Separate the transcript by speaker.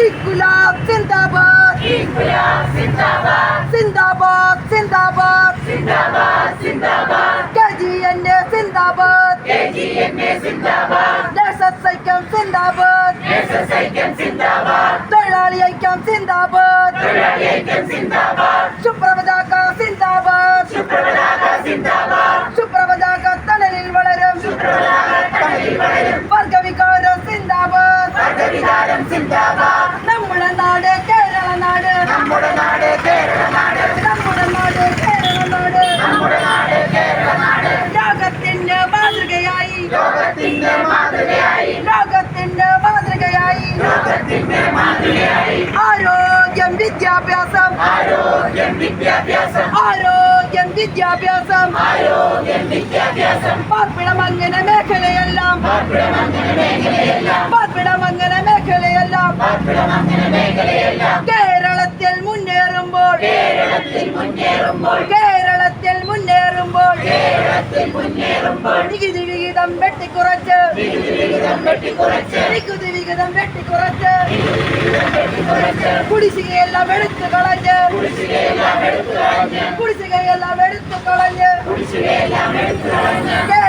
Speaker 1: இன்குலாப் சிந்தாபாத். இன்குலாப் சிந்தாபாத். சிந்தாபாத் சிந்தாபாத். சிந்தாபாத் சிந்தாபாத். கேஜிஎன்ஏ சிந்தாபாத். கேஜிஎன்ஏ சிந்தாபாத் தேச சைக்கம் சிந்தாபாத். தேச சைக்கம் சிந்தாபாத். தொழிலாளி ஐக்கம் சிந்தாபாத். தொழிலாளி ஐக்கம் சிந்தாபாத். சுப்ரபதாகா சிந்தாபாத். சுப்ரபதாகா சிந்தாபாத். சுப்ரபதாகா தணலில் வளரும். சுப்ரபதாகா தணலில் வளரும். வர்க்க விகாரம் சிந்தாபாத். வர்க்க விகாரம் சிந்தாபாத்.
Speaker 2: ലോകത്തിന്റെ മാതൃകയായി.
Speaker 1: ലോകത്തിന്റെ മാതൃകയായി. ലോകത്തിന്റെ മാതൃകയായി. ആരോഗ്യം വിദ്യാഭ്യാസം. ആരോഗ്യം വിദ്യാഭ്യാസം. ആരോഗ്യം വിദ്യാഭ്യാസം. ആരോഗ്യം വിദ്യാഭ്യാസം. പാർപ്പിടമംഗന മേഖലയെല്ലാം. പാർപ്പിടമംഗല മേഖലയെല്ലാം. പാർപ്പിടമംഗന മേഖലയെല്ലാം. പാർപ്പിടമംഗല മേഖലയെല്ലാം. കേരളത്തിൽ മുന്നേറുമ്പോൾ. കേരളത്തിൽ മുന്നേറുമ്പോൾ. விகுதி விகிதம் வெட்டி குறைச்சு விகுதி விகிதம் வெட்டி குறைச்சு குடிசையை எல்லாம் எடுத்து களைஞ்சு. குடிசையை எல்லாம் எடுத்து களைஞ்சு.